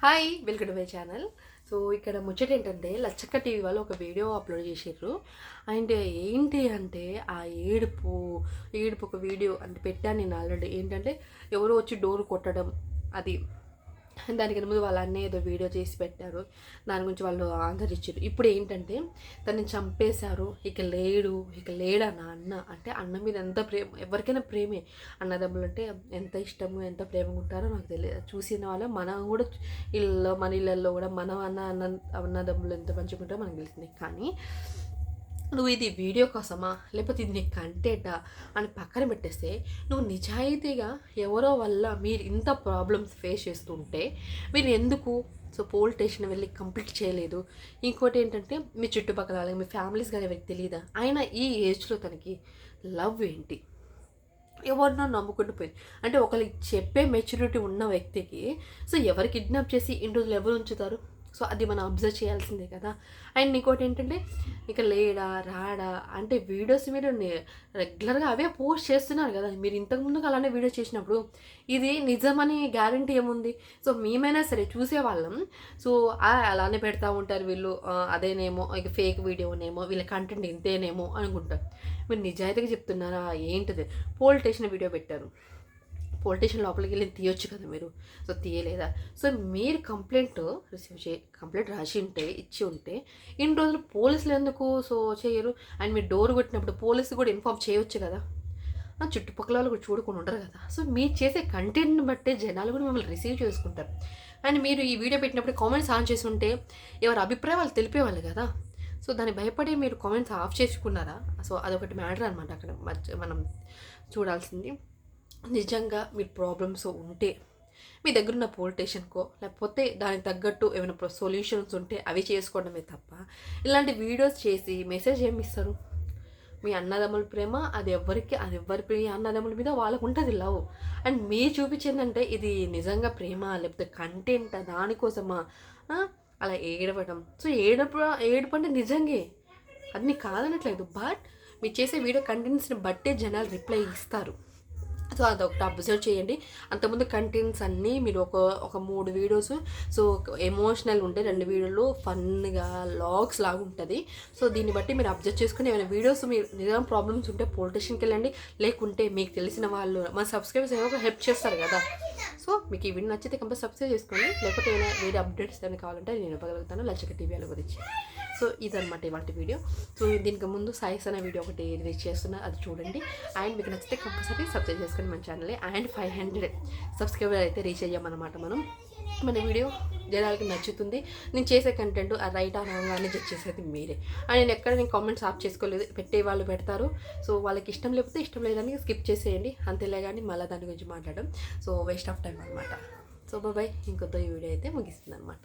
Hi welcome to my channel so ఇక్కడ ముచ్చట ఏంటంటే లచ్చక్క టీవీ వాళ్ళు ఒక వీడియో అప్లోడ్ చేసారు అండ్ ఏంటి అంటే ఆ ఏడుపు ఏడుపు ఒక వీడియో అంటే పెట్టాను నేను ఆల్రెడీ ఏంటంటే ఎవరో వచ్చి డోర్ కొట్టడం అది. దానికి ముందు వాళ్ళ అన్నయ్య ఏదో వీడియో చేసి పెట్టారు. దాని గురించి వాళ్ళు ఆన్సర్ ఇచ్చారు. ఇప్పుడు ఏంటంటే తనని చంపేశారు ఇక లేడు ఇక లేడా నా అన్న? అంటే అన్న మీద ఎంత ప్రేమ ఎవరికైనా ప్రేమే. అన్నదమ్ములు అంటే ఎంత ఇష్టము ఎంత ప్రేమగా ఉంటారో నాకు తెలియదు. చూసిన వాళ్ళు మనం కూడా ఇళ్ళలో మన ఇళ్ళల్లో కూడా మనం అన్న అన్న అన్నదమ్ములు ఎంత మంచిగా ఉంటారో మనకు తెలిసింది. కానీ నువ్వు ఇది వీడియో కోసమా? లేకపోతే ఇది నీ కంటెంటా? అని పక్కన పెట్టేస్తే నువ్వు నిజాయితీగా ఎవరో వల్ల మీరు ఇంత ప్రాబ్లమ్స్ ఫేస్ చేస్తుంటే మీరు ఎందుకు? సో పోల్ స్టేషన్ వెళ్ళి కంప్లీట్ చేయలేదు. ఇంకోటి ఏంటంటే మీ చుట్టుపక్కల వాళ్ళకి మీ ఫ్యామిలీస్ కానీ ఎవరికి తెలియదా ఆయన ఈ ఏజ్లో తనకి లవ్ ఏంటి? ఎవరినో నమ్ముకుంటూ పోయింది. అంటే ఒకరికి చెప్పే మెచ్యూరిటీ ఉన్న వ్యక్తికి సో ఎవరు కిడ్నాప్ చేసి ఇన్ని రోజులు ఎవరు ఉంచుతారు? సో అది మనం అబ్జర్వ్ చేయాల్సిందే కదా. అండ్ ఇంకోటి ఏంటంటే ఇక లేడా రాడా అంటే వీడియోస్ మీరు రెగ్యులర్గా అవే పోస్ట్ చేస్తున్నారు కదా. మీరు ఇంతకుముందుకు అలానే వీడియో చేసినప్పుడు ఇది నిజమని గ్యారంటీ ఏముంది? సో మేమైనా సరే చూసేవాళ్ళం. సో అలానే పెడతా ఉంటారు వీళ్ళు. అదేనేమో ఇక ఫేక్ వీడియోనేమో వీళ్ళ కంటెంట్ ఇంతేనేమో అనుకుంటారు. మీరు నిజాయితీగా చెప్తున్నారా? ఏంటిది? పోల్ స్టేషన్ వీడియో పెట్టారు. పొలిటీషియన్ లోపలికి వెళ్ళి తీయొచ్చు కదా మీరు? సో తీయలేదా? సో మీరు కంప్లైంట్ రిసీవ్ చే కంప్లైంట్ రాసి ఉంటే ఇచ్చి ఉంటే ఇన్ని రోజులు పోలీసులు ఎందుకు సో చేయరు? అండ్ మీరు డోర్ కొట్టినప్పుడు పోలీసులు కూడా ఇన్ఫామ్ చేయొచ్చు కదా? చుట్టుపక్కల వాళ్ళు కూడా చూడకుండా ఉండరు కదా? సో మీరు చేసే కంటెంట్ని బట్టే జనాలు కూడా మిమ్మల్ని రిసీవ్ చేసుకుంటారు. అండ్ మీరు ఈ వీడియో పెట్టినప్పుడు కామెంట్స్ ఆన్ చేసి ఉంటే ఎవరి అభిప్రాయం వాళ్ళు తెలిపేవాళ్ళు కదా? సో దాన్ని భయపడి మీరు కామెంట్స్ ఆఫ్ చేసుకున్నారా? సో అదొకటి మ్యాటర్ అనమాట అక్కడ. మనం చూడాల్సింది. నిజంగా మీ ప్రాబ్లమ్స్ ఉంటే మీ దగ్గర ఉన్న పోల్ స్టేషన్కో లేకపోతే దానికి తగ్గట్టు ఏమైనా సొల్యూషన్స్ ఉంటే అవి చేసుకోవడమే తప్ప ఇలాంటి వీడియోస్ చేసి మెసేజ్ ఏమి ఇస్తారు? మీ అన్నదమ్ముల ప్రేమ అది ఎవరికి అది ఎవరి ప్రేమ అన్నదమ్ముల మీద వాళ్ళకు ఉంటుంది లవ్. అండ్ మీరు చూపించిందంటే ఇది నిజంగా ప్రేమ లేకపోతే కంటెంట్ దానికోసమా? అలా ఏడవడం. సో ఏడప ఏడుపు అంటే నిజంగే. అది నీకు కాదనట్లేదు. బట్ మీరు చేసే వీడియో కంటెంట్స్ని బట్టే జనాలు రిప్లై ఇస్తారు. సో అదొకటి అబ్జర్వ్ చేయండి. అంతకుముందు కంటెంట్స్ అన్నీ మీరు ఒక ఒక మూడు వీడియోస్ సో ఎమోషనల్ ఉంటే రెండు వీడియోలు ఫన్గా లాగ్స్ లాగా ఉంటుంది. సో దీన్ని బట్టి మీరు అబ్జర్వ్ చేసుకుని ఏమైనా వీడియోస్ మీరు నిజంగా ప్రాబ్లమ్స్ ఉంటే పొలిటీషియన్కి వెళ్ళండి. లేకుంటే మీకు తెలిసిన వాళ్ళు మన సబ్స్క్రైబర్స్ ఏమో హెల్ప్ చేస్తారు కదా. సో మీకు ఈ వీడియో నచ్చితే కంపల్సరీ సబ్స్క్రైబ్ చేసుకోండి. లేకపోతే ఏమైనా వేరే అప్డేట్స్ ఏమైనా కావాలంటే నేను ఇవ్వగలుగుతాను. లచ్చక టీవీల గురించి. సో ఇదనమాట ఇవాటి వీడియో. సో దీనికి ముందు సాయిస్ అనే వీడియో ఒకటి రిలీజ్ చేస్తున్నా. అది చూడండి. అండ్ మీకు నచ్చితే కంపల్సరీ సబ్స్క్రైబ్ చేసుకోండి మన channel and five hundred subscriber అయితే రీచ్ అయ్యామన్నమాట మనం. మన వీడియో జనాలకి నచ్చుతుంది. నేను చేసే కంటెంట్ ఆ రైట్ ఆ రాంగ్ అని జడ్జ్ చేసేది మీరే. అండ్ నేను ఎక్కడ నేను కామెంట్స్ ఆఫ్ చేసుకోలేదు పెట్టే వాళ్ళు పెడతారు. సో వాళ్ళకి ఇష్టం లేకపోతే ఇష్టం లేదని స్కిప్ చేసేయండి. అంతేలే కానీ మళ్ళీ దాని గురించి మాట్లాడడం. సో వేస్ట్ ఆఫ్ టైం అనమాట సో బాబాయ్ ఇంకొద్దో ఈ వీడియో అయితే ముగిస్తుంది అనమాట